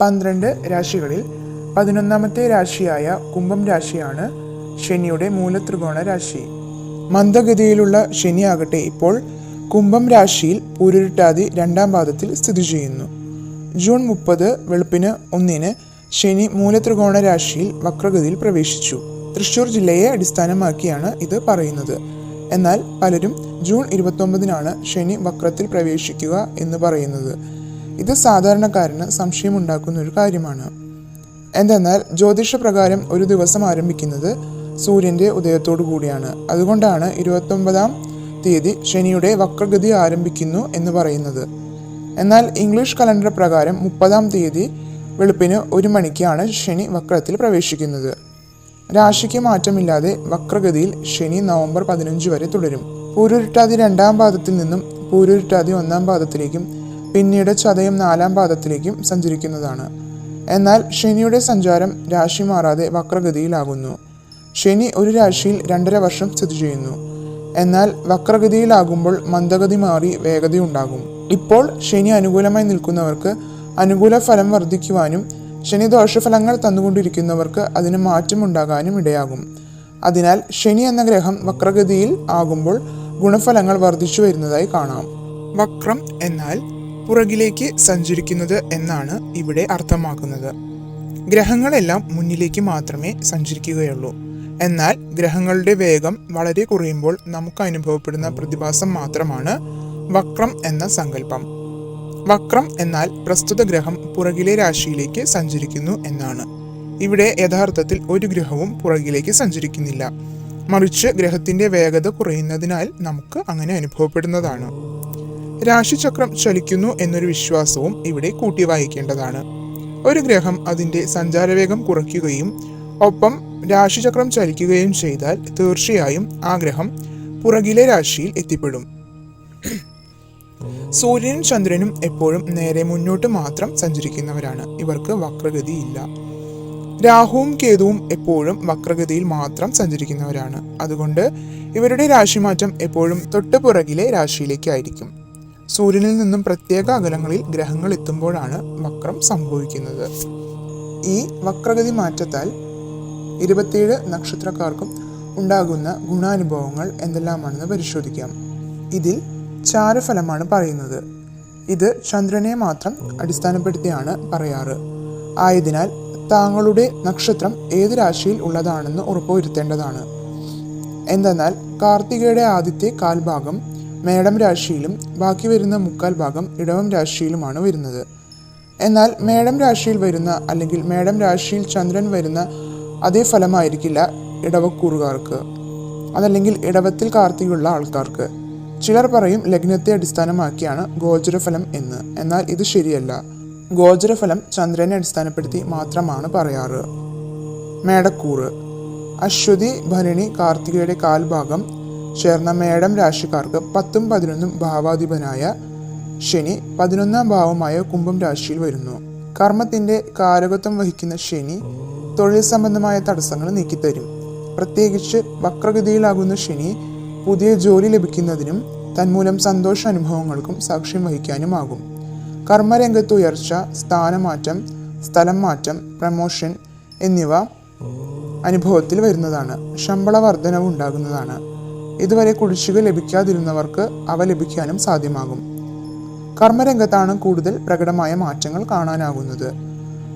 പന്ത്രണ്ട് രാശികളിൽ പതിനൊന്നാമത്തെ രാശിയായ കുംഭം രാശിയാണ് ശനിയുടെ മൂലത്രികോണ രാശി. മന്ദഗതിയിലുള്ള ശനിയാകട്ടെ ഇപ്പോൾ കുംഭം രാശിയിൽ പൂരുരുട്ടാതി രണ്ടാം പാദത്തിൽ സ്ഥിതി ചെയ്യുന്നു. ജൂൺ മുപ്പത് വെളുപ്പിന് ഒന്നിന് ശനി മൂലത്രികോണ രാശിയിൽ വക്രഗതിയിൽ പ്രവേശിച്ചു. തൃശൂർ ജില്ലയെ അടിസ്ഥാനമാക്കിയാണ് ഇത് പറയുന്നത്. എന്നാൽ പലരും ജൂൺ ഇരുപത്തൊമ്പതിനാണ് ശനി വക്രത്തിൽ പ്രവേശിക്കുക എന്ന് പറയുന്നത്. ഇത് സാധാരണക്കാരന് സംശയമുണ്ടാക്കുന്ന ഒരു കാര്യമാണ്. എന്തെന്നാൽ ജ്യോതിഷപ്രകാരം ഒരു ദിവസം ആരംഭിക്കുന്നത് സൂര്യന്റെ ഉദയത്തോടു കൂടിയാണ്. അതുകൊണ്ടാണ് ഇരുപത്തൊമ്പതാം തീയതി ശനിയുടെ വക്രഗതി ആരംഭിക്കുന്നു എന്ന് പറയുന്നത്. എന്നാൽ ഇംഗ്ലീഷ് കലണ്ടർ പ്രകാരം മുപ്പതാം തീയതി വെളുപ്പിന് ഒരു മണിക്കാണ് ശനി വക്രത്തിൽ പ്രവേശിക്കുന്നത്. രാശിക്ക് മാറ്റമില്ലാതെ വക്രഗതിയിൽ ശനി നവംബർ പതിനഞ്ച് വരെ തുടരും. പൂരുരുട്ടാതി രണ്ടാം പാദത്തിൽ നിന്നും പൂരുരുട്ടാതി ഒന്നാം പാദത്തിലേക്കും പിന്നീട് ചതയം നാലാം പാദത്തിലേക്കും സഞ്ചരിക്കുന്നതാണ്. എന്നാൽ ശനിയുടെ സഞ്ചാരം രാശി മാറാതെ വക്രഗതിയിലാകുന്നു. ശനി ഒരു രാശിയിൽ രണ്ടര വർഷം സ്ഥിതി ചെയ്യുന്നു. എന്നാൽ വക്രഗതിയിലാകുമ്പോൾ മന്ദഗതി മാറി വേഗതയുണ്ടാകും ഇപ്പോൾ ശനി അനുകൂലമായി നിൽക്കുന്നവർക്ക് അനുകൂല ഫലം വർദ്ധിക്കുവാനും ശനി ദോഷഫലങ്ങൾ തന്നുകൊണ്ടിരിക്കുന്നവർക്ക് അതിന് മാറ്റമുണ്ടാകാനും ഇടയാകും. അതിനാൽ ശനി എന്ന ഗ്രഹം വക്രഗതിയിൽ ആകുമ്പോൾ ഗുണഫലങ്ങൾ വർദ്ധിച്ചു വരുന്നതായി കാണാം. വക്രം എന്നാൽ പുറകിലേക്ക് സഞ്ചരിക്കുന്നത് എന്നാണ് ഇവിടെ അർത്ഥമാക്കുന്നത്. ഗ്രഹങ്ങളെല്ലാം മുന്നിലേക്ക് മാത്രമേ സഞ്ചരിക്കുകയുള്ളൂ. എന്നാൽ ഗ്രഹങ്ങളുടെ വേഗം വളരെ കുറയുമ്പോൾ നമുക്ക് അനുഭവപ്പെടുന്ന പ്രതിഭാസം മാത്രമാണ് വക്രം എന്ന സങ്കല്പം. വക്രം എന്നാൽ പ്രസ്തുത ഗ്രഹം പുറകിലെ രാശിയിലേക്ക് സഞ്ചരിക്കുന്നു എന്നാണ്. ഇവിടെ യഥാർത്ഥത്തിൽ ഒരു ഗ്രഹവും പുറകിലേക്ക് സഞ്ചരിക്കുന്നില്ല. മറിച്ച് ഗ്രഹത്തിന്റെ വേഗത കുറയുന്നതിനാൽ നമുക്ക് അങ്ങനെ അനുഭവപ്പെടുന്നതാണ്. രാശിചക്രം ചലിക്കുന്നു എന്നൊരു വിശ്വാസവും ഇവിടെ കൂട്ടി വായിക്കേണ്ടതാണ് ഒരു ഗ്രഹം അതിന്റെ സഞ്ചാരവേഗം കുറയ്ക്കുകയും ഒപ്പം രാശിചക്രം ചലിക്കുകയും ചെയ്താൽ തീർച്ചയായും ആ ഗ്രഹം പുറകിലെ രാശിയിൽ എത്തിപ്പെടും. സൂര്യനും ചന്ദ്രനും എപ്പോഴും നേരെ മുന്നോട്ട് മാത്രം സഞ്ചരിക്കുന്നവരാണ്. ഇവർക്ക് വക്രഗതിയില്ല. രാഹുവും കേതുവും എപ്പോഴും വക്രഗതിയിൽ മാത്രം സഞ്ചരിക്കുന്നവരാണ്. അതുകൊണ്ട് ഇവരുടെ രാശിമാറ്റം എപ്പോഴും തൊട്ട് പുറകിലെ രാശിയിലേക്കായിരിക്കും സൂര്യനിൽ നിന്നും പ്രത്യേക അകലങ്ങളിൽ ഗ്രഹങ്ങൾ എത്തുമ്പോഴാണ് വക്രം സംഭവിക്കുന്നത്. ഈ വക്രഗതി മാറ്റത്താൽ ഇരുപത്തിയേഴ് നക്ഷത്രക്കാർക്കും ഉണ്ടാകുന്ന ഗുണാനുഭവങ്ങൾ എന്തെല്ലാമാണെന്ന് പരിശോധിക്കാം. ഇതിൽ ചാരഫലമാണ് പറയുന്നത്. ഇത് ചന്ദ്രനെ മാത്രം അടിസ്ഥാനപ്പെടുത്തിയാണ് പറയാറ്. ആയതിനാൽ താങ്കളുടെ നക്ഷത്രം ഏത് രാശിയിൽ ഉള്ളതാണെന്ന് ഉറപ്പുവരുത്തേണ്ടതാണ്. എന്തെന്നാൽ കാർത്തികയുടെ ആദ്യത്തെ കാൽഭാഗം മേടം രാശിയിലും ബാക്കി വരുന്ന മുക്കാൽ ഭാഗം ഇടവം രാശിയിലുമാണ് വരുന്നത്. എന്നാൽ മേടം രാശിയിൽ വരുന്ന അല്ലെങ്കിൽ മേടം രാശിയിൽ ചന്ദ്രൻ വരുന്ന അതേ ഫലമായിരിക്കില്ല ഇടവക്കൂറുകാർക്ക്. അതല്ലെങ്കിൽ ഇടവത്തിൽ കാർത്തികയുള്ള ആൾക്കാർക്ക്. ചിലർ പറയും ലഗ്നത്തെ അടിസ്ഥാനമാക്കിയാണ് ഗോചരഫലം എന്ന്. എന്നാൽ ഇത് ശരിയല്ല. ഗോചരഫലം ചന്ദ്രനെ അടിസ്ഥാനപ്പെടുത്തി മാത്രമാണ് പറയാറ്. മേടക്കൂറ്. അശ്വതി ഭരണി കാർത്തികയുടെ കാൽഭാഗം ചേർന്ന മേടം രാശിക്കാർക്ക് പത്തും പതിനൊന്നും ഭാവാധിപനായ ശനി പതിനൊന്നാം ഭാവമായ കുംഭം രാശിയിൽ വരുന്നു. കർമ്മത്തിന്റെ കാരകത്വം വഹിക്കുന്ന ശനി തൊഴിൽ സംബന്ധമായ തടസ്സങ്ങൾ നീക്കിത്തരും. പ്രത്യേകിച്ച് വക്രഗതിയിലാകുന്ന ശനി പുതിയ ജോലി ലഭിക്കുന്നതിനും തന്മൂലം സന്തോഷ അനുഭവങ്ങൾക്കും സാക്ഷ്യം വഹിക്കാനുമാകും. കർമ്മരംഗത്ത് ഉയർച്ച സ്ഥാനമാറ്റം സ്ഥലം മാറ്റം പ്രമോഷൻ എന്നിവ അനുഭവത്തിൽ വരുന്നതാണ്. ശമ്പള വർധനവ് ഉണ്ടാകുന്നതാണ്. ഇതുവരെ കുടിശ്ശിക ലഭിക്കാതിരുന്നവർക്ക് അവ ലഭിക്കാനും സാധ്യമാകും. കർമ്മരംഗത്താണ് കൂടുതൽ പ്രകടമായ മാറ്റങ്ങൾ കാണാനാകുന്നത്.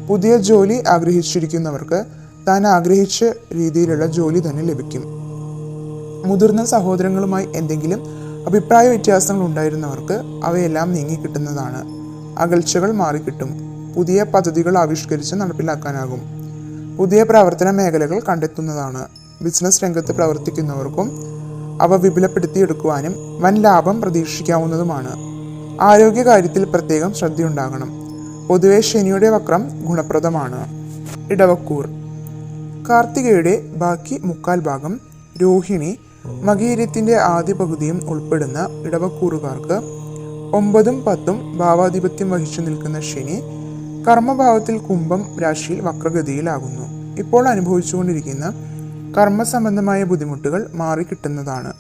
പുതിയ ജോലി ആഗ്രഹിച്ചിരിക്കുന്നവർക്ക് താൻ ആഗ്രഹിച്ച രീതിയിലുള്ള ജോലി തന്നെ ലഭിക്കും. മുതിർന്ന സഹോദരങ്ങളുമായി എന്തെങ്കിലും അഭിപ്രായ വ്യത്യാസങ്ങൾ ഉണ്ടായിരുന്നവർക്ക് അവയെല്ലാം നീങ്ങിക്കിട്ടുന്നതാണ് അകൽച്ചകൾ മാറിക്കിട്ടും. പുതിയ പദ്ധതികൾ ആവിഷ്കരിച്ച് നടപ്പിലാക്കാനാകും. പുതിയ പ്രവർത്തന മേഖലകൾ കണ്ടെത്തുന്നതാണ്. ബിസിനസ് രംഗത്ത് പ്രവർത്തിക്കുന്നവർക്കും അവ വിപുലപ്പെടുത്തിയെടുക്കുവാനും വൻ ലാഭം പ്രതീക്ഷിക്കാവുന്നതുമാണ്. ആരോഗ്യകാര്യത്തിൽ പ്രത്യേകം ശ്രദ്ധയുണ്ടാകണം. പൊതുവെ ശനിയുടെ വക്രം ഗുണപ്രദമാണ്. ഇടവക്കൂർ. കാർത്തികയുടെ ബാക്കി മുക്കാൽ ഭാഗം രോഹിണി മകീരത്തിന്റെ ആദ്യ പകുതിയും ഉൾപ്പെടുന്ന ഇടവക്കൂറുകാർക്ക് ഒമ്പതും പത്തും ഭാവാധിപത്യം വഹിച്ചു നിൽക്കുന്ന ശനി കർമ്മഭാവത്തിൽ കുംഭം രാശിയിൽ വക്രഗതിയിലാകുന്നു. ഇപ്പോൾ അനുഭവിച്ചുകൊണ്ടിരിക്കുന്ന കർമ്മസംബന്ധമായ ബുദ്ധിമുട്ടുകൾ മാറിക്കിട്ടുന്നതാണ്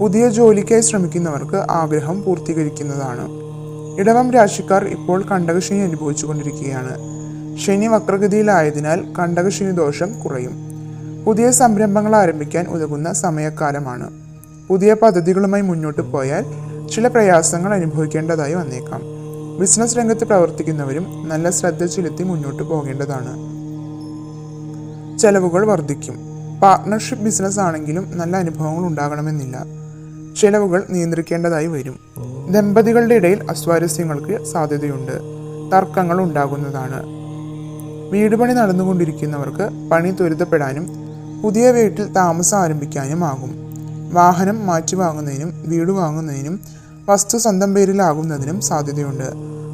പുതിയ ജോലിക്കായി ശ്രമിക്കുന്നവർക്ക് ആഗ്രഹം പൂർത്തീകരിക്കുന്നതാണ്. ഇടവം രാശിക്കാർ ഇപ്പോൾ കണ്ടകശനി അനുഭവിച്ചുകൊണ്ടിരിക്കുകയാണ്. ശനി വക്രഗതിയിലായതിനാൽ കണ്ടകശനി ദോഷം കുറയും. പുതിയ സംരംഭങ്ങൾ ആരംഭിക്കാൻ ഉതകുന്ന സമയക്കാലമാണ്. പുതിയ പദ്ധതികളുമായി മുന്നോട്ട് പോയാൽ ചില പ്രയാസങ്ങൾ അനുഭവിക്കേണ്ടതായി വന്നേക്കാം. ബിസിനസ് രംഗത്ത് പ്രവർത്തിക്കുന്നവരും നല്ല ശ്രദ്ധ ചെലുത്തി മുന്നോട്ട് പോകേണ്ടതാണ്. ചെലവുകൾ വർദ്ധിക്കും. പാർട്ട്ണർഷിപ്പ് ബിസിനസ് ആണെങ്കിലും നല്ല അനുഭവങ്ങൾ ഉണ്ടാകണമെന്നില്ല. ചെലവുകൾ നിയന്ത്രിക്കേണ്ടതായി വരും. ദമ്പതികളുടെ ഇടയിൽ അസ്വാരസ്യങ്ങൾക്ക് സാധ്യതയുണ്ട്. തർക്കങ്ങൾ ഉണ്ടാകുന്നതാണ്. വീട് പണി നടന്നുകൊണ്ടിരിക്കുന്നവർക്ക് പണി ത്വരിതപ്പെടാനും പുതിയ വീട്ടിൽ താമസം ആരംഭിക്കാനും ആകും. വാഹനം മാറ്റി വാങ്ങുന്നതിനും വീട് വാങ്ങുന്നതിനും വസ്തു സ്വന്തം പേരിലാകുന്നതിനും സാധ്യതയുണ്ട്.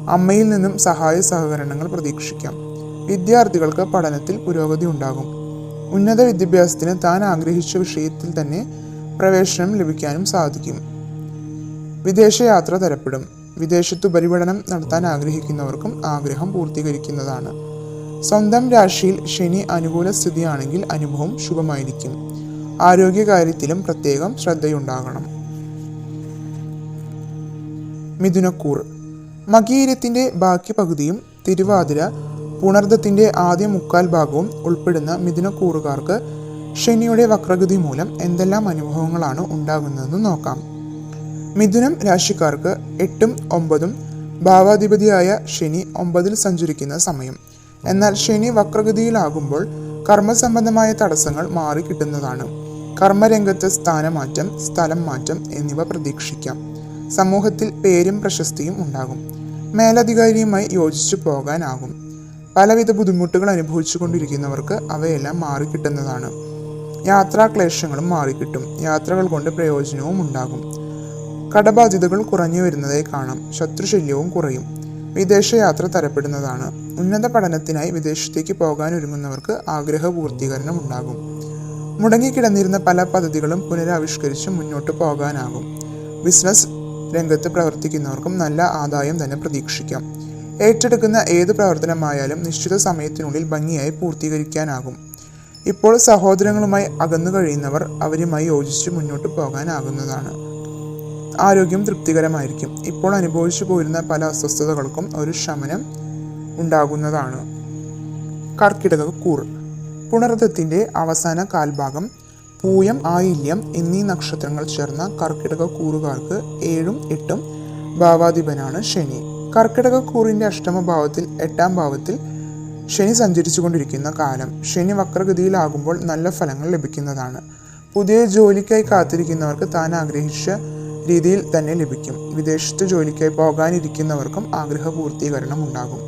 അമ്മയിൽ നിന്നും സഹായ സഹകരണങ്ങൾ പ്രതീക്ഷിക്കാം. വിദ്യാർത്ഥികൾക്ക് പഠനത്തിൽ പുരോഗതി ഉണ്ടാകും. ഉന്നത വിദ്യാഭ്യാസത്തിന് താൻ ആഗ്രഹിച്ച വിഷയത്തിൽ തന്നെ പ്രവേശനം ലഭിക്കാനും സാധിക്കും. വിദേശയാത്ര തരപ്പെടും. വിദേശത്ത് ഉപരിപഠനം നടത്താൻ ആഗ്രഹിക്കുന്നവർക്കും ആഗ്രഹം പൂർത്തീകരിക്കുന്നതാണ്. സ്വന്തം രാശിയിൽ ശനി അനുകൂല സ്ഥിതിയാണെങ്കിൽ അനുഭവം ശുഭമായിരിക്കും. ആരോഗ്യകാര്യത്തിലും പ്രത്യേകം ശ്രദ്ധയുണ്ടാകണം. മിഥുനക്കൂർ. മകീരത്തിന്റെ ബാക്കി പകുതിയും തിരുവാതിര പുണർദത്തിന്റെ ആദ്യ മുക്കാൽ ഭാഗവും ഉൾപ്പെടുന്ന മിഥുനക്കൂറുകാർക്ക് ശനിയുടെ വക്രഗതി മൂലം എന്തെല്ലാം അനുഭവങ്ങളാണ് ഉണ്ടാകുന്നതെന്ന് നോക്കാം. മിഥുനം രാശിക്കാർക്ക് എട്ടും ഒമ്പതും ഭാവാധിപതിയായ ശനി ഒമ്പതിൽ സഞ്ചരിക്കുന്ന സമയം. എന്നാൽ ശനി വക്രഗതിയിലാകുമ്പോൾ കർമ്മസംബന്ധമായ തടസ്സങ്ങൾ മാറി മാറിക്കിട്ടുന്നതാണ് കർമ്മരംഗത്ത് സ്ഥാനമാറ്റം സ്ഥലം മാറ്റം എന്നിവ പ്രതീക്ഷിക്കാം. സമൂഹത്തിൽ പേരും പ്രശസ്തിയും ഉണ്ടാകും. മേലധികാരിയുമായി യോജിച്ചു പോകാനാകും. പലവിധ ബുദ്ധിമുട്ടുകൾ അനുഭവിച്ചു കൊണ്ടിരിക്കുന്നവർക്ക് അവയെല്ലാം മാറിക്കിട്ടുന്നതാണ്. യാത്രാക്ലേശങ്ങളും മാറിക്കിട്ടും. യാത്രകൾ കൊണ്ട് പ്രയോജനവും ഉണ്ടാകും. കടബാധ്യതകൾ കുറഞ്ഞു വരുന്നതായി കാണാം. ശത്രുശല്യവും കുറയും. വിദേശയാത്ര തരപ്പെടുന്നതാണ്. ഉന്നത പഠനത്തിനായി വിദേശത്തേക്ക് പോകാൻ ഒരുങ്ങുന്നവർക്ക് ആഗ്രഹ പൂർത്തീകരണം ഉണ്ടാകും. മുടങ്ങിക്കിടന്നിരുന്ന പല പദ്ധതികളും പുനരാവിഷ്കരിച്ച് മുന്നോട്ട് പോകാനാകും. ബിസിനസ് രംഗത്ത് പ്രവർത്തിക്കുന്നവർക്കും നല്ല ആദായം തന്നെ പ്രതീക്ഷിക്കാം. ഏറ്റെടുക്കുന്ന ഏത് പ്രവർത്തനമായാലും നിശ്ചിത സമയത്തിനുള്ളിൽ ഭംഗിയായി പൂർത്തീകരിക്കാനാകും. ഇപ്പോൾ സഹോദരങ്ങളുമായി അകന്നു കഴിയുന്നവർ അവരുമായി യോജിച്ച് മുന്നോട്ട് പോകാനാകുന്നതാണ്. ആരോഗ്യം തൃപ്തികരമായിരിക്കും. ഇപ്പോൾ അനുഭവിച്ചു പോരുന്ന പല അസ്വസ്ഥതകൾക്കും ഒരു ശമനം ഉണ്ടാകുന്നതാണ്. കർക്കിടക കൂർ. പുണർദത്തിന്റെ അവസാന കാൽഭാഗം പൂയം ആയില്യം എന്നീ നക്ഷത്രങ്ങൾ ചേർന്ന കർക്കിടക കൂറുകാർക്ക് ഏഴും എട്ടും ഭാവാധിപനാണ് ശനി. കർക്കിടക കൂറിന്റെ അഷ്ടമഭാവത്തിൽ എട്ടാം ഭാവത്തിൽ ശനി സഞ്ചരിച്ചു കൊണ്ടിരിക്കുന്ന കാലം. ശനി വക്രഗതിയിലാകുമ്പോൾ നല്ല ഫലങ്ങൾ ലഭിക്കുന്നതാണ്. പുതിയ ജോലിക്കായി കാത്തിരിക്കുന്നവർക്ക് താൻ ആഗ്രഹിച്ച രീതിയിൽ തന്നെ ലഭിക്കും. വിദേശത്ത് ജോലിക്കായി പോകാനിരിക്കുന്നവർക്കും ആഗ്രഹ പൂർത്തീകരണം ഉണ്ടാകും.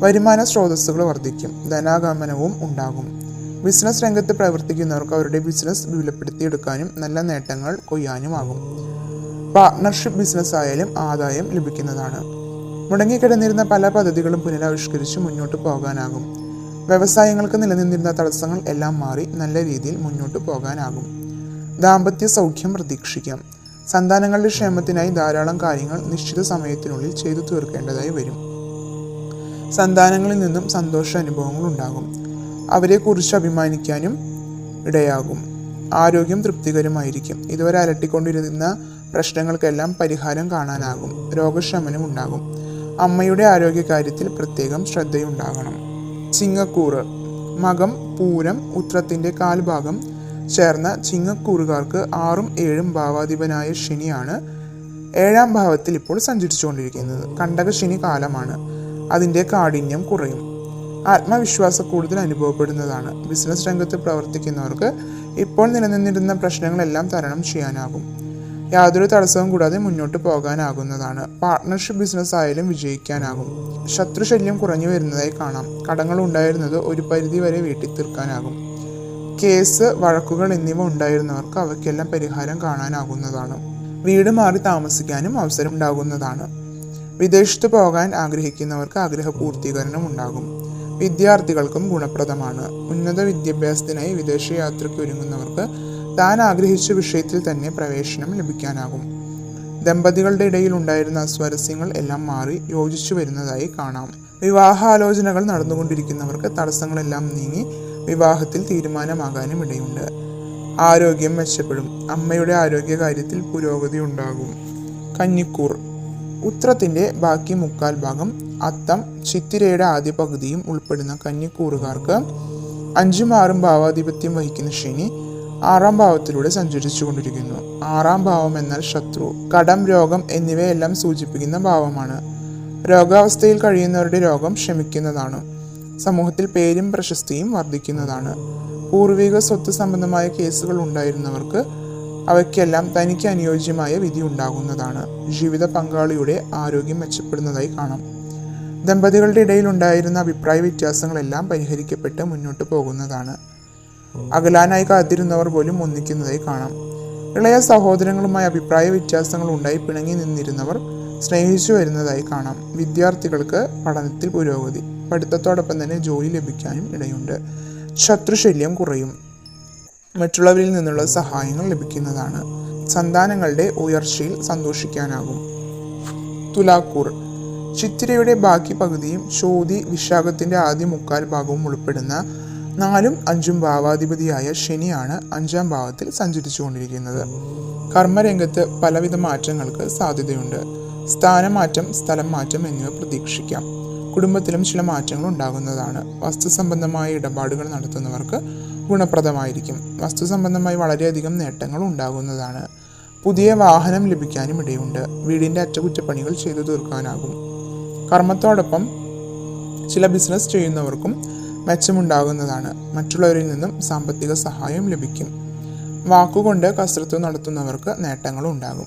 വരുമാന സ്രോതസ്സുകൾ വർദ്ധിക്കും. ധനാഗമനവും ഉണ്ടാകും. ബിസിനസ് രംഗത്ത് പ്രവർത്തിക്കുന്നവർക്ക് അവരുടെ ബിസിനസ് വിപുലപ്പെടുത്തിയെടുക്കാനും നല്ല നേട്ടങ്ങൾ കൊയ്യാനുമാകും. പാർട്ട്ണർഷിപ്പ് ബിസിനസ് ആയാലും ആദായം ലഭിക്കുന്നതാണ്. മുടങ്ങിക്കിടന്നിരുന്ന പല പദ്ധതികളും പുനരാവിഷ്കരിച്ച് മുന്നോട്ട് പോകാനാകും. വ്യവസായങ്ങൾക്ക് നിലനിന്നിരുന്ന തടസ്സങ്ങൾ എല്ലാം മാറി നല്ല രീതിയിൽ മുന്നോട്ട് പോകാനാകും. ദാമ്പത്യ സൗഖ്യം പ്രതീക്ഷിക്കാം. സന്താനങ്ങളുടെ ക്ഷേമത്തിനായി ധാരാളം കാര്യങ്ങൾ നിശ്ചിത സമയത്തിനുള്ളിൽ ചെയ്തു തീർക്കേണ്ടതായി വരും. സന്താനങ്ങളിൽ നിന്നും സന്തോഷ അനുഭവങ്ങൾ ഉണ്ടാകും. അവരെക്കുറിച്ച് അഭിമാനിക്കാനും ഇടയാകും. ആരോഗ്യം തൃപ്തികരമായിരിക്കും. ഇതുവരെ അലട്ടിക്കൊണ്ടിരുന്ന പ്രശ്നങ്ങൾക്കെല്ലാം പരിഹാരം കാണാനാകും. രോഗശമനം ഉണ്ടാകും. അമ്മയുടെ ആരോഗ്യകാര്യത്തിൽ പ്രത്യേകം ശ്രദ്ധയുണ്ടാകണം. ചിങ്ങക്കൂറ്. മകം പൂരം ഉത്രത്തിന്റെ കാൽഭാഗം. ചേർന്ന ചിങ്ങക്കൂറുകാർക്ക് ആറും ഏഴും ഭാവാധിപനായ ശനിയാണ് ഏഴാം ഭാവത്തിൽ ഇപ്പോൾ സഞ്ചരിച്ചുകൊണ്ടിരിക്കുന്നത്. കണ്ടക ശനി കാലമാണ്. അതിന്റെ കാഠിന്യം കുറയും. ആത്മവിശ്വാസം കൂടുതൽ അനുഭവപ്പെടുന്നതാണ്. ബിസിനസ് രംഗത്ത് പ്രവർത്തിക്കുന്നവർക്ക് ഇപ്പോൾ നിലനിന്നിരുന്ന പ്രശ്നങ്ങളെല്ലാം തരണം ചെയ്യാനാകും. യാതൊരു തടസ്സവും കൂടാതെ മുന്നോട്ട് പോകാനാകുന്നതാണ്. പാർട്ട്ണർഷിപ്പ് ബിസിനസ് ആയാലും വിജയിക്കാനാകും. ശത്രുശല്യം കുറഞ്ഞു വരുന്നതായി കാണാം. കടങ്ങൾ ഉണ്ടായിരുന്നത് ഒരു പരിധി വരെ വീട്ടിൽ തീർക്കാനാകും. കേസ് വഴക്കുകൾ എന്നിവ ഉണ്ടായിരുന്നവർക്ക് അവയ്ക്കെല്ലാം പരിഹാരം കാണാനാകുന്നതാണ്. വീട് മാറി താമസിക്കാനും അവസരം ഉണ്ടാകുന്നതാണ്. വിദേശത്ത് പോകാൻ ആഗ്രഹിക്കുന്നവർക്ക് ആഗ്രഹ പൂർത്തീകരണം ഉണ്ടാകും. വിദ്യാർത്ഥികൾക്കും ഗുണപ്രദമാണ്. ഉന്നത വിദ്യാഭ്യാസത്തിനായി വിദേശയാത്രയ്ക്ക് ഒരുങ്ങുന്നവർക്ക് താൻ ആഗ്രഹിച്ച വിഷയത്തിൽ തന്നെ പ്രവേശനം ലഭിക്കാനാകും. ദമ്പതികളുടെ ഇടയിൽ ഉണ്ടായിരുന്ന അസ്വാരസ്യങ്ങൾ എല്ലാം മാറി യോജിച്ചു വരുന്നതായി കാണാം. വിവാഹാലോചനകൾ നടന്നുകൊണ്ടിരിക്കുന്നവർക്ക് തടസ്സങ്ങളെല്ലാം നീങ്ങി വിവാഹത്തിൽ തീരുമാനമാകാനും ഇടയുണ്ട്. ആരോഗ്യം മെച്ചപ്പെടും. അമ്മയുടെ ആരോഗ്യകാര്യത്തിൽ പുരോഗതി ഉണ്ടാകും. കന്നിക്കൂർ ഉത്രത്തിന്റെ ബാക്കി മുക്കാൽ ഭാഗം അത്തം ചിത്തിരയുടെ ആദ്യ പകുതിയും ഉൾപ്പെടുന്ന കന്നിക്കൂറുകാർക്ക് അഞ്ചും ആറും ഭാവാധിപത്യം വഹിക്കുന്ന ശനി ആറാം ഭാവത്തിലൂടെ സഞ്ചരിച്ചു കൊണ്ടിരിക്കുന്നു ആറാം ഭാവം എന്നാൽ ശത്രു കടം രോഗം എന്നിവയെല്ലാം സൂചിപ്പിക്കുന്ന ഭാവമാണ്. രോഗാവസ്ഥയിൽ കഴിയുന്നവരുടെ രോഗം ക്ഷമിക്കുന്നതാണ് സമൂഹത്തിൽ പേരും പ്രശസ്തിയും വർദ്ധിക്കുന്നതാണ്. പൂർവിക സ്വത്ത് സംബന്ധമായ കേസുകൾ ഉണ്ടായിരുന്നവർക്ക് അവയ്ക്കെല്ലാം തനിക്ക് അനുയോജ്യമായ വിധി ഉണ്ടാകുന്നതാണ്. ജീവിത പങ്കാളിയുടെ ആരോഗ്യം മെച്ചപ്പെടുന്നതായി കാണാം. ദമ്പതികളുടെ ഇടയിൽ ഉണ്ടായിരുന്ന അഭിപ്രായ വ്യത്യാസങ്ങളെല്ലാം പരിഹരിക്കപ്പെട്ട് മുന്നോട്ട് പോകുന്നതാണ്. അകലാനായി കാത്തിരുന്നവർ പോലും ഒന്നിക്കുന്നതായി കാണാം. ഇളയ സഹോദരങ്ങളുമായി അഭിപ്രായ വ്യത്യാസങ്ങൾ ഉണ്ടായി പിണങ്ങി നിന്നിരുന്നവർ സ്നേഹിച്ചു വരുന്നതായി കാണാം. വിദ്യാർത്ഥികൾക്ക് പഠനത്തിൽ പുരോഗതി പഠിത്തത്തോടൊപ്പം തന്നെ ജോലി ലഭിക്കാനും ഇടയുണ്ട്. ശത്രുശല്യം കുറയും. മറ്റുള്ളവരിൽ നിന്നുള്ള സഹായങ്ങൾ ലഭിക്കുന്നതാണ്. സന്താനങ്ങളുടെ ഉയർച്ചയിൽ സന്തോഷിക്കാനാകും. തുലാക്കൂർ. ചിത്തിരയുടെ ബാക്കി പകുതിയും ചോതി വിശാഖത്തിന്റെ ആദ്യ മുക്കാൽ ഭാഗവും ഉൾപ്പെടുന്ന നാലും അഞ്ചും ഭാവാധിപതിയായ ശനിയാണ് അഞ്ചാം ഭാവത്തിൽ സഞ്ചരിച്ചുകൊണ്ടിരിക്കുന്നത്. കർമ്മരംഗത്ത് പലവിധ മാറ്റങ്ങൾക്ക് സാധ്യതയുണ്ട്. സ്ഥാനമാറ്റം സ്ഥലം മാറ്റം എന്നിവ പ്രതീക്ഷിക്കാം. കുടുംബത്തിലും ചില മാറ്റങ്ങൾ ഉണ്ടാകുന്നതാണ്. വസ്തു സംബന്ധമായ ഇടപാടുകൾ നടത്തുന്നവർക്ക് ഗുണപ്രദമായിരിക്കും. വസ്തു സംബന്ധമായി വളരെയധികം നേട്ടങ്ങൾ ഉണ്ടാകുന്നതാണ്. പുതിയ വാഹനം ലഭിക്കാനും ഇടയുണ്ട്. വീടിന്റെ അറ്റകുറ്റപ്പണികൾ ചെയ്തു തീർക്കാനാകും. കർമ്മത്തോടൊപ്പം ചില ബിസിനസ് ചെയ്യുന്നവർക്കും മെച്ചമുണ്ടാകുന്നതാണ്. മറ്റുള്ളവരിൽ നിന്നും സാമ്പത്തിക സഹായം ലഭിക്കും. വാക്കുകൊണ്ട് കസരത്ത് നടത്തുന്നവർക്ക് നേട്ടങ്ങളും ഉണ്ടാകും.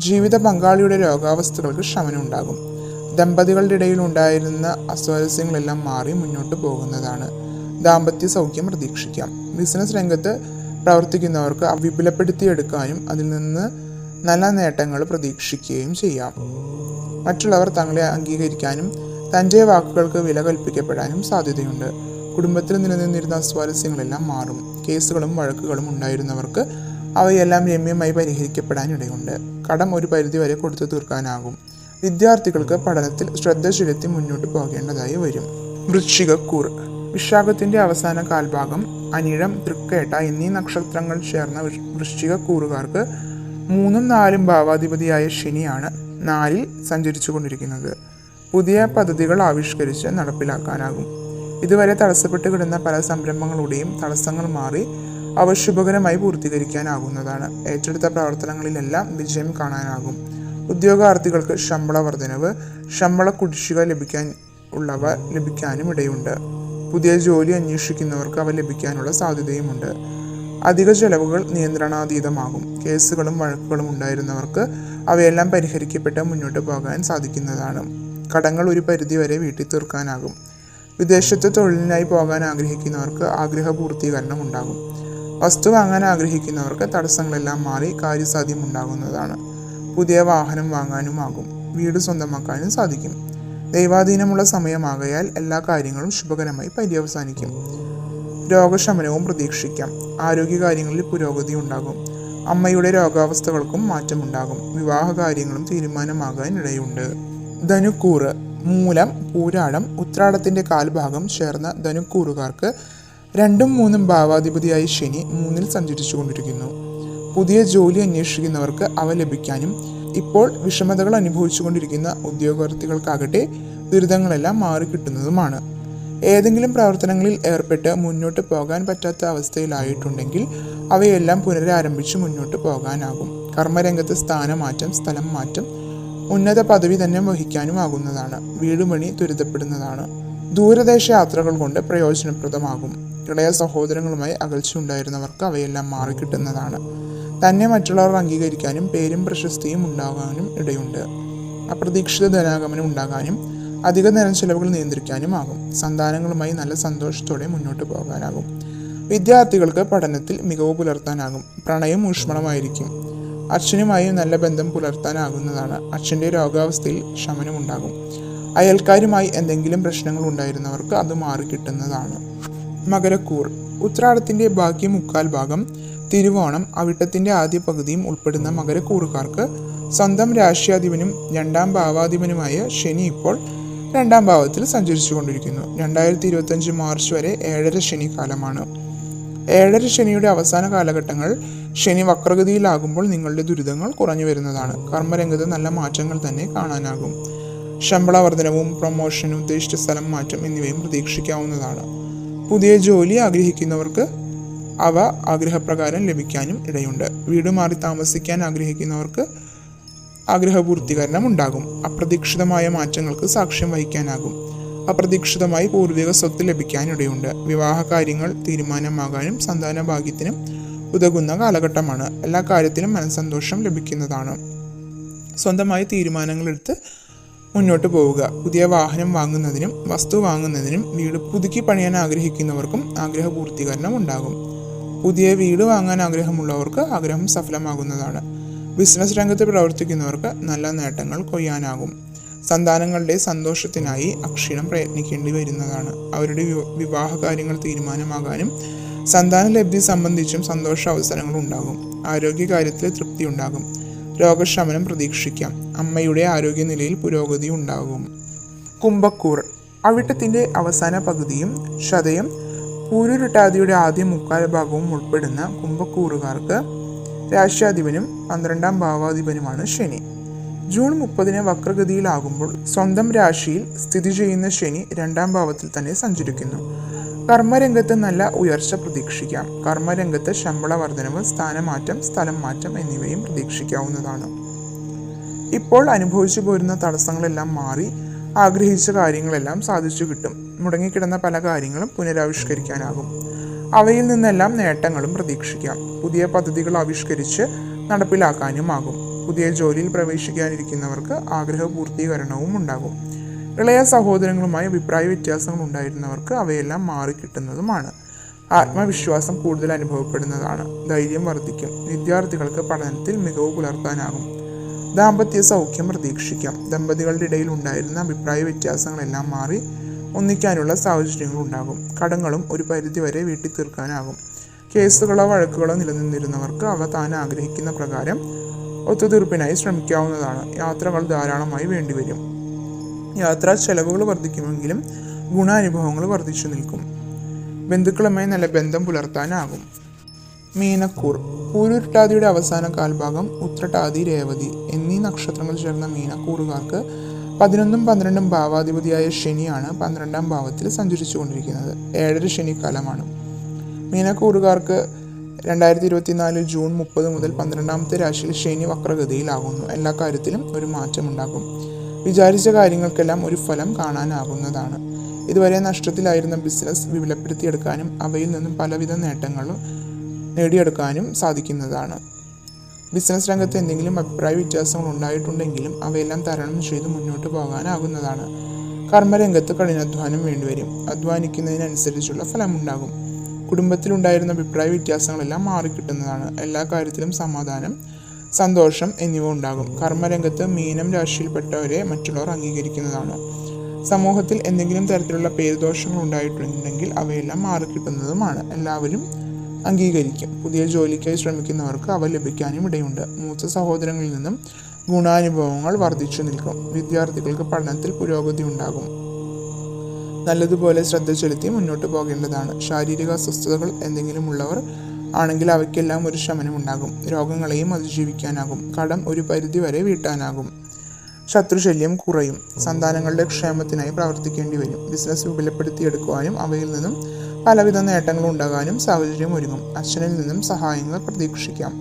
ജീവിത പങ്കാളിയുടെ രോഗാവസ്ഥകൾക്ക് ശമനം ഉണ്ടാകും ദമ്പതികളുടെ ഇടയിൽ ഉണ്ടായിരുന്ന അസ്വാരസ്യങ്ങളെല്ലാം മാറി മുന്നോട്ട് പോകുന്നതാണ്. ദാമ്പത്യ സൗഖ്യം പ്രതീക്ഷിക്കാം. ബിസിനസ് രംഗത്ത് പ്രവർത്തിക്കുന്നവർക്ക് വിപുലപ്പെടുത്തിയെടുക്കാനും അതിൽ നിന്ന് നല്ല നേട്ടങ്ങൾ പ്രതീക്ഷിക്കുകയും ചെയ്യാം. മറ്റുള്ളവർ തങ്ങളെ അംഗീകരിക്കാനും തന്റെ വാക്കുകൾക്ക് വില കൽപ്പിക്കപ്പെടാനും സാധ്യതയുണ്ട്. കുടുംബത്തിൽ നിലനിന്നിരുന്ന സ്വാരസ്യങ്ങളെല്ലാം മാറും. കേസുകളും വഴക്കുകളും ഉണ്ടായിരുന്നവർക്ക് അവയെല്ലാം രമ്യമായി പരിഹരിക്കപ്പെടാനിടയുണ്ട്. കടം ഒരു പരിധിവരെ കൊടുത്തു തീർക്കാനാകും. വിദ്യാർത്ഥികൾക്ക് പഠനത്തിൽ ശ്രദ്ധ ചെലുത്തി മുന്നോട്ട് പോകേണ്ടതായി വരും. വൃശ്ചികക്കൂർ വിശാഖത്തിന്റെ അവസാന കാൽഭാഗം അനിഴം തൃക്കേട്ട എന്നീ നക്ഷത്രങ്ങൾ ചേർന്ന വൃശ്ചികക്കൂറുകാർക്ക് മൂന്നും നാലും ഭാവാധിപതിയായ ശനിയാണ് നാലിൽ സഞ്ചരിച്ചു കൊണ്ടിരിക്കുന്നത് പുതിയ പദ്ധതികൾ ആവിഷ്കരിച്ച് നടപ്പിലാക്കാനാകും. ഇതുവരെ തടസ്സപ്പെട്ട് കിടന്ന പല സംരംഭങ്ങളുടെയും തടസ്സങ്ങൾ മാറി അവ ശുഭകരമായി പൂർത്തീകരിക്കാനാകുന്നതാണ്. ഏറ്റെടുത്ത പ്രവർത്തനങ്ങളിലെല്ലാം വിജയം കാണാനാകും. ഉദ്യോഗാർത്ഥികൾക്ക് ശമ്പള വർധനവ് ശമ്പള കുടിശ്ശിക ലഭിക്കാൻ ഉള്ളവ ലഭിക്കാനും ഇടയുണ്ട്. പുതിയ ജോലി അന്വേഷിക്കുന്നവർക്ക് അവ ലഭിക്കാനുള്ള സാധ്യതയുമുണ്ട്. അധിക ചെലവുകൾ നിയന്ത്രണാതീതമാകും. കേസുകളും വഴക്കുകളും ഉണ്ടായിരുന്നവർക്ക് അവയെല്ലാം പരിഹരിക്കപ്പെട്ട് മുന്നോട്ട് പോകാൻ സാധിക്കുന്നതാണ്. കടങ്ങൾ ഒരു പരിധിവരെ വീട്ടിൽ തീർക്കാനാകും വിദേശത്ത് തൊഴിലിനായി പോകാൻ ആഗ്രഹിക്കുന്നവർക്ക് ആഗ്രഹ പൂർത്തീകരണം ഉണ്ടാകും വസ്തു വാങ്ങാൻ ആഗ്രഹിക്കുന്നവർക്ക് തടസ്സങ്ങളെല്ലാം മാറി കാര്യസാധ്യം ഉണ്ടാകുന്നതാണ് പുതിയ വാഹനം വാങ്ങാനുമാകും. വീട് സ്വന്തമാക്കാനും സാധിക്കും. ദൈവാധീനമുള്ള സമയമാകയാൽ എല്ലാ കാര്യങ്ങളും ശുഭകരമായി പര്യവസാനിക്കും. രോഗശമനവും പ്രതീക്ഷിക്കാം. ആരോഗ്യകാര്യങ്ങളിൽ പുരോഗതി ഉണ്ടാകും. അമ്മയുടെ രോഗാവസ്ഥകൾക്കും മാറ്റമുണ്ടാകും. വിവാഹ കാര്യങ്ങളും തീരുമാനമാകാൻ ഇടയുണ്ട് ധനുക്കൂറ്. മൂലം പൂരാടം ഉത്രാടത്തിന്റെ കാൽഭാഗം ചേർന്ന ധനുക്കൂറുകാർക്ക് രണ്ടും മൂന്നും ഭാവാധിപതിയായി ശനി മൂന്നിൽ സഞ്ചരിച്ചു കൊണ്ടിരിക്കുന്നു പുതിയ ജോലി അന്വേഷിക്കുന്നവർക്ക് അവ ലഭിക്കാനും ഇപ്പോൾ വിഷമതകൾ അനുഭവിച്ചുകൊണ്ടിരിക്കുന്ന ഉദ്യോഗാർത്ഥികൾക്കാകട്ടെ ദുരിതങ്ങളെല്ലാം മാറിക്കിട്ടുന്നതുമാണ്. ഏതെങ്കിലും പ്രവർത്തനങ്ങളിൽ ഏർപ്പെട്ട് മുന്നോട്ട് പോകാൻ പറ്റാത്ത അവസ്ഥയിലായിട്ടുണ്ടെങ്കിൽ അവയെല്ലാം പുനരാരംഭിച്ച് മുന്നോട്ട് പോകാനാകും. കർമ്മരംഗത്ത് സ്ഥാനമാറ്റം സ്ഥലം മാറ്റം ഉന്നത പദവി തന്നെ വഹിക്കാനും ആകുന്നതാണ് വീട് പണി ത്വരിതപ്പെടുന്നതാണ്. ദൂരദേശ യാത്രകൾ കൊണ്ട് പ്രയോജനപ്രദമാകും. ഇളയ സഹോദരങ്ങളുമായി അകൽച്ച ഉണ്ടായിരുന്നവർക്ക് അവയെല്ലാം മാറിക്കിട്ടുന്നതാണ്. തന്നെ മറ്റുള്ളവർ അംഗീകരിക്കാനും പേരും പ്രശസ്തിയും ഉണ്ടാകാനും ഇടയുണ്ട്. അപ്രതീക്ഷിത ധനാഗമനം ഉണ്ടാകാനും അധിക നേരം ചെലവുകൾ നിയന്ത്രിക്കാനും ആകും. സന്താനങ്ങളുമായി നല്ല സന്തോഷത്തോടെ മുന്നോട്ട് പോകാനാകും. വിദ്യാർത്ഥികൾക്ക് പഠനത്തിൽ മികവ് പുലർത്താനാകും. പ്രണയം ഊഷ്മളമായിരിക്കും. അച്ഛനുമായി നല്ല ബന്ധം പുലർത്താനാകുന്നതാണ്. അച്ഛന്റെ രോഗാവസ്ഥയിൽ ശമനമുണ്ടാകും. അയൽക്കാരുമായി എന്തെങ്കിലും പ്രശ്നങ്ങൾ ഉണ്ടായിരുന്നവർക്ക് അത് മാറിക്കിട്ടുന്നതാണ് മകരക്കൂർ. ഉത്രാടത്തിന്റെ ബാക്കി മുക്കാൽ ഭാഗം തിരുവോണം അവിട്ടത്തിന്റെ ആദ്യ പകുതിയും ഉൾപ്പെടുന്ന മകരക്കൂറുകാർക്ക് സ്വന്തം രാശ്യാധിപനും രണ്ടാം ഭാവാധിപനുമായ ശനി ഇപ്പോൾ രണ്ടാം ഭാവത്തിൽ സഞ്ചരിച്ചു കൊണ്ടിരിക്കുന്നു രണ്ടായിരത്തി ഇരുപത്തഞ്ച് മാർച്ച് വരെ ഏഴര ശനി കാലമാണ് ഏഴര ശനിയുടെ അവസാന കാലഘട്ടങ്ങൾ ശനി വക്രഗതിയിലാകുമ്പോൾ നിങ്ങളുടെ ദുരിതങ്ങൾ കുറഞ്ഞു വരുന്നതാണ്. കർമ്മരംഗത്ത് നല്ല മാറ്റങ്ങൾ തന്നെ കാണാനാകും. ശമ്പള വർധനവും പ്രൊമോഷനും ഉദ്ദേശിച്ച സ്ഥലം മാറ്റം എന്നിവയും പ്രതീക്ഷിക്കാവുന്നതാണ്. പുതിയ ജോലി ആഗ്രഹിക്കുന്നവർക്ക് അവ ആഗ്രഹപ്രകാരം ലഭിക്കാനും ഇടയുണ്ട്. വീട് മാറി താമസിക്കാൻ ആഗ്രഹിക്കുന്നവർക്ക് ആഗ്രഹപൂർത്തീകരണം ഉണ്ടാകും അപ്രതീക്ഷിതമായ മാറ്റങ്ങൾക്ക് സാക്ഷ്യം വഹിക്കാനാകും. അപ്രതീക്ഷിതമായി പൂർവിക സ്വത്ത് ലഭിക്കാനിടയുണ്ട് വിവാഹ കാര്യങ്ങൾ തീരുമാനമാകാനും സന്താന ഭാഗ്യത്തിനും ഉതകുന്ന കാലഘട്ടമാണ്. എല്ലാ കാര്യത്തിലും മനസ്സന്തോഷം ലഭിക്കുന്നതാണ്. സ്വന്തമായി തീരുമാനങ്ങളെടുത്ത് മുന്നോട്ട് പോവുക. പുതിയ വാഹനം വാങ്ങുന്നതിനും വസ്തു വാങ്ങുന്നതിനും വീട് പുതുക്കി പണിയാൻ ആഗ്രഹിക്കുന്നവർക്കും ആഗ്രഹ പൂർത്തീകരണം ഉണ്ടാകും. പുതിയ വീട് വാങ്ങാൻ ആഗ്രഹമുള്ളവർക്ക് ആഗ്രഹം സഫലമാകുന്നതാണ്. ബിസിനസ് രംഗത്ത് പ്രവർത്തിക്കുന്നവർക്ക് നല്ല നേട്ടങ്ങൾ കൊയ്യാനാകും. സന്താനങ്ങളുടെ സന്തോഷത്തിനായി അക്ഷീണം പ്രയത്നിക്കേണ്ടി വരുന്നതാണ്. അവരുടെ വിവാഹ കാര്യങ്ങൾ തീരുമാനമാകാനും സന്താന ലബ്ധി സംബന്ധിച്ചും സന്തോഷ അവസരങ്ങൾ ഉണ്ടാകും. ആരോഗ്യകാര്യത്തിൽ തൃപ്തി ഉണ്ടാകും. രോഗശമനം പ്രതീക്ഷിക്കാം. അമ്മയുടെ ആരോഗ്യനിലയിൽ പുരോഗതി ഉണ്ടാകും. കുംഭക്കൂർ. അവിട്ടത്തിന്റെ അവസാന പകുതിയും ശതയം പൂരുരുട്ടാതിയുടെ ആദ്യ മുക്കാൽ ഭാഗവും ഉൾപ്പെടുന്ന കുംഭക്കൂറുകാർക്ക് രാശ്യാധിപനും പന്ത്രണ്ടാം ഭാവാധിപനുമാണ് ശനി. ജൂൺ മുപ്പതിന് വക്രഗതിയിലാകുമ്പോൾ സ്വന്തം രാശിയിൽ സ്ഥിതി ചെയ്യുന്ന ശനി രണ്ടാം ഭാവത്തിൽ തന്നെ സഞ്ചരിക്കുന്നു. കർമ്മരംഗത്ത് നല്ല ഉയർച്ച പ്രതീക്ഷിക്കാം. കർമ്മരംഗത്ത് ശമ്പള വർധനവ് സ്ഥാനമാറ്റം സ്ഥലം മാറ്റം എന്നിവയും പ്രതീക്ഷിക്കാവുന്നതാണ്. ഇപ്പോൾ അനുഭവിച്ചു പോരുന്ന തടസ്സങ്ങളെല്ലാം മാറി ആഗ്രഹിച്ച കാര്യങ്ങളെല്ലാം സാധിച്ചു കിട്ടും. മുടങ്ങിക്കിടന്ന പല കാര്യങ്ങളും പുനരാവിഷ്കരിക്കാനാകും. അവയിൽ നിന്നെല്ലാം നേട്ടങ്ങളും പ്രതീക്ഷിക്കാം. പുതിയ പദ്ധതികൾ ആവിഷ്കരിച്ച് നടപ്പിലാക്കാനുമാകും. പുതിയ ജോലിയിൽ പ്രവേശിക്കാനിരിക്കുന്നവർക്ക് ആഗ്രഹ പൂർത്തീകരണവും ഉണ്ടാകും ഇളയ സഹോദരങ്ങളുമായി അഭിപ്രായ വ്യത്യാസങ്ങൾ ഉണ്ടായിരുന്നവർക്ക് അവയെല്ലാം മാറിക്കിട്ടുന്നതുമാണ് ആത്മവിശ്വാസം കൂടുതൽ അനുഭവപ്പെടുന്നതാണ്. ധൈര്യം വർദ്ധിക്കും. വിദ്യാർത്ഥികൾക്ക് പഠനത്തിൽ മികവ് പുലർത്താനാകും. ദാമ്പത്യ സൗഖ്യം പ്രതീക്ഷിക്കാം. ദമ്പതികളുടെ ഇടയിൽ ഉണ്ടായിരുന്ന അഭിപ്രായ വ്യത്യാസങ്ങളെല്ലാം മാറി ഒന്നിക്കാനുള്ള സാഹചര്യങ്ങൾ ഉണ്ടാകും. കടങ്ങളും ഒരു പരിധിവരെ വീട്ടിൽ തീർക്കാനാകും കേസുകളോ വഴക്കുകളോ നിലനിന്നിരുന്നവർക്ക് അവ താൻ ആഗ്രഹിക്കുന്ന പ്രകാരം ഒത്തുതീർപ്പിനായി ശ്രമിക്കാവുന്നതാണ്. യാത്രകൾ ധാരാളമായി വേണ്ടിവരും. യാത്രാ ചെലവുകൾ വർദ്ധിക്കുമെങ്കിലും ഗുണാനുഭവങ്ങൾ വർദ്ധിച്ചു നിൽക്കും. ബന്ധുക്കളുമായി നല്ല ബന്ധം പുലർത്താനാകും. മീനക്കൂർ പൂരുരുട്ടാതിയുടെ അവസാന കാൽഭാഗം ഉത്രട്ടാതി രേവതി എന്നീ നക്ഷത്രങ്ങൾ ചേർന്ന മീനക്കൂറുകാർക്ക് പതിനൊന്നും പന്ത്രണ്ടും ഭാവാധിപതിയായ ശനിയാണ് പന്ത്രണ്ടാം ഭാവത്തിൽ സഞ്ചരിച്ചു കൊണ്ടിരിക്കുന്നത്. ഏഴര ശനിക്കാലമാണ്. മീനക്കൂറുകാർക്ക് രണ്ടായിരത്തി ഇരുപത്തിനാല് ജൂൺ മുപ്പത് മുതൽ പന്ത്രണ്ടാമത്തെ രാശിയിൽ ശനി വക്രഗതിയിലാകുന്നു എല്ലാ കാര്യത്തിലും ഒരു മാറ്റമുണ്ടാകും. വിചാരിച്ച കാര്യങ്ങൾക്കെല്ലാം ഒരു ഫലം കാണാനാകുന്നതാണ് ഇതുവരെ നഷ്ടത്തിലായിരുന്ന ബിസിനസ് വിപുലപ്പെടുത്തിയെടുക്കാനും അവയിൽ നിന്നും പലവിധ നേട്ടങ്ങളും നേടിയെടുക്കാനും സാധിക്കുന്നതാണ്. ബിസിനസ് രംഗത്ത് എന്തെങ്കിലും അഭിപ്രായ വ്യത്യാസങ്ങൾ ഉണ്ടായിട്ടുണ്ടെങ്കിലും അവയെല്ലാം തരണം ചെയ്ത് മുന്നോട്ട് പോകാനാകുന്നതാണ്. കർമ്മരംഗത്ത് കഠിനാധ്വാനം വേണ്ടിവരും. അധ്വാനിക്കുന്നതിനനുസരിച്ചുള്ള ഫലമുണ്ടാകും. കുടുംബത്തിലുണ്ടായിരുന്ന അഭിപ്രായ വ്യത്യാസങ്ങളെല്ലാം മാറിക്കിട്ടുന്നതാണ്. എല്ലാ കാര്യത്തിലും സമാധാനം സന്തോഷം എന്നിവ ഉണ്ടാകും. കർമ്മരംഗത്ത് മീനം രാശിയിൽപ്പെട്ടവരെ മറ്റുള്ളവർ അംഗീകരിക്കുന്നതാണ്. സമൂഹത്തിൽ എന്തെങ്കിലും തരത്തിലുള്ള പേരുദോഷങ്ങൾ ഉണ്ടായിട്ടുണ്ടെങ്കിൽ അവയെല്ലാം മാറിക്കിട്ടുന്നതുമാണ്. എല്ലാവരും അംഗീകരിക്കും. പുതിയ ജോലിക്കായി ശ്രമിക്കുന്നവർക്ക് അവ ലഭിക്കാനും ഇടയുണ്ട്. മൂത്ത സഹോദരങ്ങളിൽ നിന്നും ഗുണാനുഭവങ്ങൾ വർദ്ധിച്ചു നിൽക്കും. വിദ്യാർത്ഥികൾക്ക് പഠനത്തിൽ പുരോഗതി ഉണ്ടാകും. നല്ലതുപോലെ ശ്രദ്ധ ചെലുത്തി മുന്നോട്ട് പോകേണ്ടതാണ്. ശാരീരിക അസ്വസ്ഥതകൾ എന്തെങ്കിലും ഉള്ളവർ ആണെങ്കിൽ അവയ്ക്കെല്ലാം ഒരു ശമനം ഉണ്ടാകും രോഗങ്ങളെയും അതിജീവിക്കാനാകും. കടം ഒരു പരിധി വരെ വീട്ടാനാകും. ശത്രുശല്യം കുറയും. സന്താനങ്ങളുടെ ക്ഷേമത്തിനായി പ്രവർത്തിക്കേണ്ടി വരും. ബിസിനസ് വിപുലപ്പെടുത്തിയെടുക്കുവാനും അവയിൽ നിന്നും പലവിധ നേട്ടങ്ങൾ ഉണ്ടാകാനും സാഹചര്യം ഒരുങ്ങും. അച്ഛനിൽ നിന്നും സഹായങ്ങൾ പ്രതീക്ഷിക്കാം.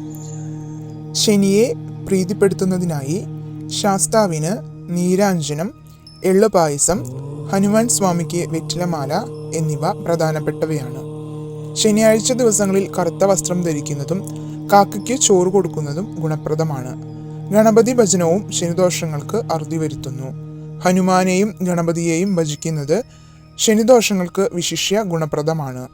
ശനിയെ പ്രീതിപ്പെടുത്തുന്നതിനായി ശാസ്താവിന് നീരാഞ്ജനം എള്ളുപായസം ഹനുമാൻ സ്വാമിക്ക് വെറ്റിലമാല എന്നിവ പ്രധാനപ്പെട്ടവയാണ്. ശനിയാഴ്ച ദിവസങ്ങളിൽ കറുത്ത വസ്ത്രം ധരിക്കുന്നതും കാക്കയ്ക്ക് ചോറ് കൊടുക്കുന്നതും ഗുണപ്രദമാണ്. ഗണപതി ഭജനവും ശനിദോഷങ്ങൾക്ക് അറുതി വരുത്തുന്നു. ഹനുമാനെയും ഗണപതിയെയും ഭജിക്കുന്നത് ശനിദോഷങ്ങൾക്ക് വിശിഷ്യ ഗുണപ്രദമാണ്.